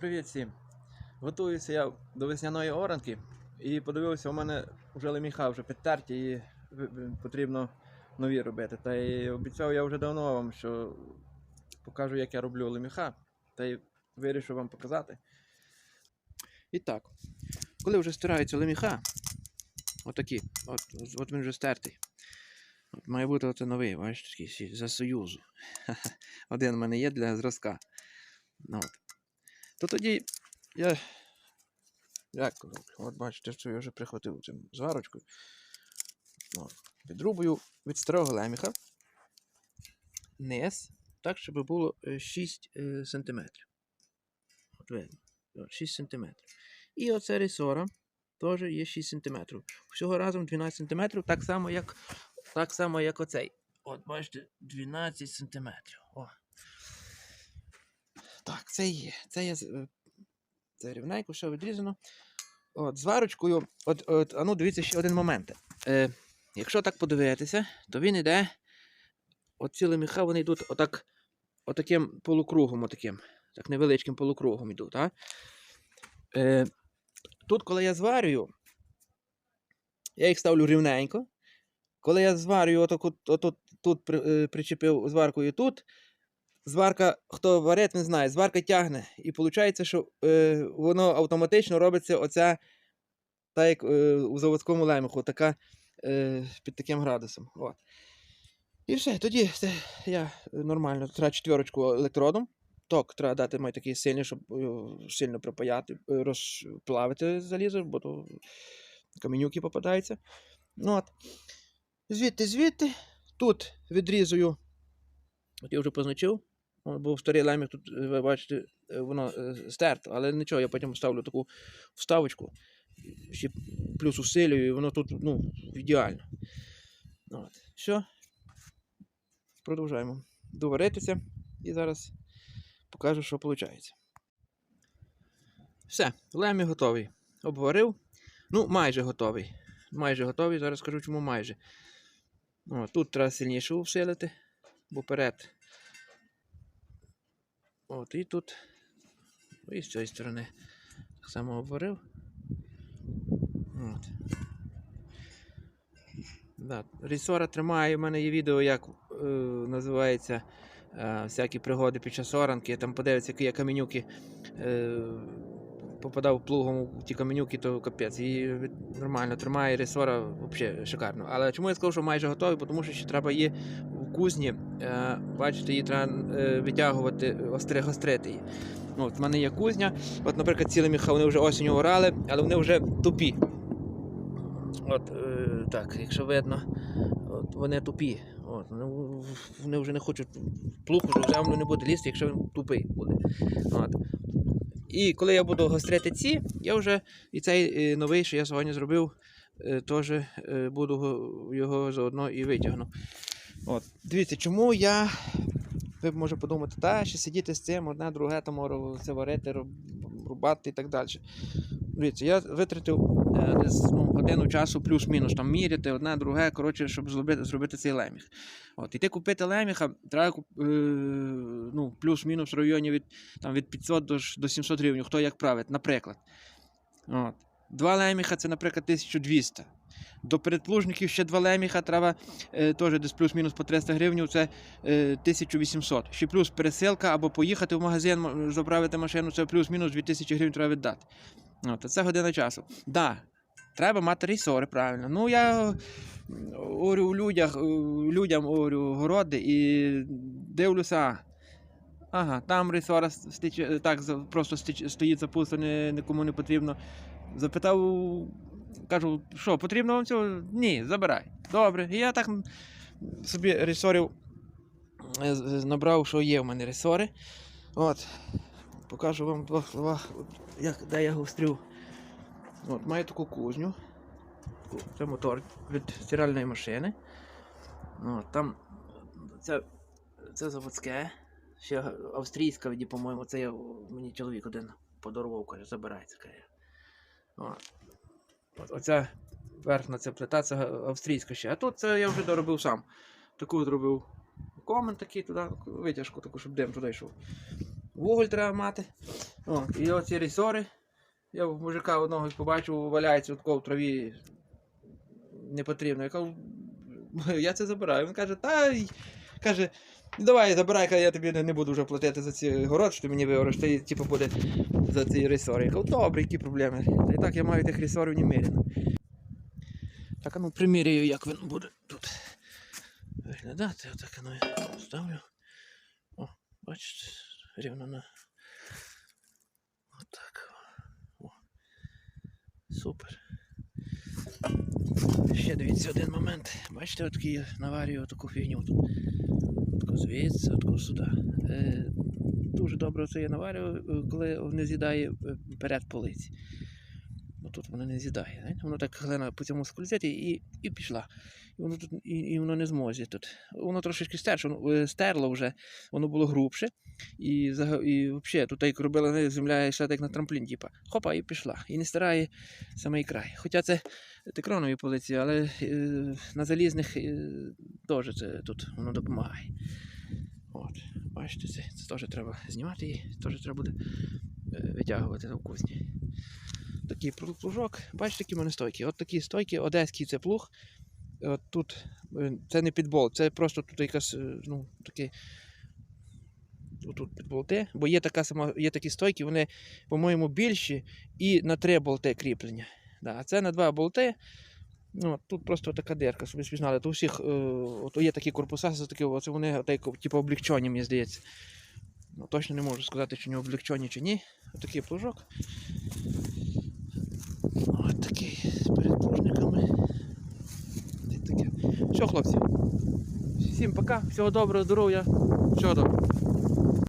Привіт всім! Готуюся я до весняної оранки і подивився, у мене вже леміха вже підтерті і ви- ви- потрібно нові робити. Та й обіцяв я вже давно вам, що покажу, як я роблю леміха, та й вирішив вам показати. І так, коли вже стираються леміха, отакі, от, от він вже стертий. От має бути от новий, бачите, такий за Союзу. Один в мене є для зразка. Ну, от. То тоді я. Як роблю? От бачите, що я вже прихватив цим зварочкою. От. Відрубую від старого леміха низ, так, щоб було е, 6 е, см. От видно. 6 см. І оце ресора теж є 6 см. Всього разом 12 см, так само, як, так само, як оцей. От, бачите, 12 см. О. Так, це є. Це є. е, Це рівненько, що відрізано. От, з. От, от, а дивіться ще один момент. Е, якщо так подивитися, то він йде. От ці леміха, вони йдуть отак, отаким полукругом, отаким. Так невеличким полукругом йдуть. А? Е, тут, коли я зварюю, я їх ставлю рівненько. Коли я зварюю, отак, от, от, от, тут е, причепив зваркою тут, зварка, хто варить, не знає, зварка тягне. І виходить, що е, воно автоматично робиться оця, так як е, у заводському лемеху, така е, під таким градусом. От. І все, тоді це я е, нормально. Треба четверочку електродом. Ток треба дати май такий сильний, щоб сильно пропаяти, е, розплавити залізо, бо то каменюки попадаються. Ну, от. Звідти, звідти. Тут відрізую. От я вже позначив. Бо старий леміх тут, е, ви бачите, е, воно е, стерто, але нічого, я потім вставлю таку вставочку, ще плюс усилюю, і воно тут ну, ідеально. От. Все. Продовжуємо доваритися і зараз покажу, що виходить. Все, лемі готовий. Обварив. Ну, майже готовий. Майже готовий. Зараз скажу, чому майже. О, тут треба сильніше усилити, бо перед. От, і тут. І з цієї сторони так само обварив. От. Да. Рісора тримає. У мене є відео, як е, називається е, всякі пригоди під час оранки. Там подивиться, які я каменюки е, попадав плугом у ті каменюки, то капець. І нормально тримає ресора взагалі шикарно. Але чому я сказав, що майже готовий? Тому що ще треба її в кузні. Е, бачите, її треба е, витягувати, остри, гострити її. Ну, От, в мене є кузня. От, наприклад, ці леміха вони вже осінню орали, але вони вже тупі. От, е, так, якщо видно, от, вони тупі. От, ну, вони вже не хочуть плуг вже в не буде лізти, якщо він тупий буде. От. І коли я буду гострити ці, я вже і цей новий, що я сьогодні зробив, е, теж е, буду його заодно і витягну. От. Дивіться, чому я. Ви може подумати, та ще сидіти з цим, одне, друге, там це варити, рубати і так далі. Дивіться, я витратив е, десь ну, годину часу плюс-мінус там міряти, одне, друге, коротше, щоб зробити, зробити цей леміх. От, іти купити леміха, треба е, плюс-мінус в районі від, там, від 500 до, до 700 гривень, хто як править, наприклад. От. Два леміха це, наприклад, 1200. До передплужників ще два леміха треба е, теж десь плюс-мінус по 300 гривень, це е, 1800. Ще плюс пересилка або поїхати в магазин, заправити машину, це плюс-мінус 2000 гривень треба віддати. От, це година часу. Да, треба мати ресори, правильно. Ну, я у людях, е, людям говорю городи і дивлюся. Ага, там ресора стиче, так просто стоїть запусто, не, нікому не потрібно. Запитав, кажу, що, потрібно вам цього? Ні, забирай. Добре. І я так собі ресорів е, набрав, що є в мене ресори. От. Покажу вам в двох словах, як, де я гострю. От, маю таку кузню. Це мотор від стиральної машини. От, там це, це заводське. Ще австрійська, по-моєму, це я, мені чоловік один подарував, каже, забирається. Каже. От, оця верхня ця плита, це австрійська ще. А тут це я вже доробив сам. Таку зробив комент такий туди, витяжку таку, щоб дим туди йшов. вуголь треба мати. О, і оці рейсори. Я мужика одного побачив, валяється в траві не потрібно. Я кажу, я це забираю. Він каже, та каже, «Ну, давай забирай, каже, я тобі не буду вже платити за ці город, що ти мені виориш, ти типу буде за ці ресори. Я кажу, добре, які проблеми. Та і так я маю тих ресорів немерено. Так, а ну приміряю, як він буде тут виглядати. Отак ну, я ставлю. О, бачите, рівно на. Отак. О. Супер. Ще дивіться один момент. Бачите, от я наварюю таку фігню. Тут. Таку звідси, таку сюди. Е, дуже добре це я наварюю, коли не з'їдає е, перед полиці. Тут воно не з'їдає. знаєте, Воно так глина по цьому скользить і, і пішла. І воно тут і, і воно не зможе тут. Воно трошечки стерше, воно, е, стерло вже, воно було грубше. І, і взагалі тут як знаєте, земля йшла так на трамплін, типа, хопа, і пішла. І не стирає самий край. Хоча це текронові полиці, але е, на залізних е, теж це тут воно допомагає. От, бачите, це, це теж треба знімати і теж треба буде е, витягувати на кузні. Такий плужок, бачите, які в мене стойки. От такі стойки, одеський це плуг. От тут е, це не підбол, це просто тут якась, е, ну, такий. Тут підболти, бо є така сама, є такі стойки, вони, по-моєму, більші і на три болти кріплення. Да, а це на два болти. Ну, тут просто така дирка, щоб ви собі знали. То у всіх е, от є такі корпуса, такі, оце вони типу, облегчені, мені здається. Ну, точно не можу сказати, чи не облегчені, чи ні. Отакий плужок. Ось такий. Ось таке. Все, хлопці. Всім пока, всього доброго, здоров'я, всього доброго.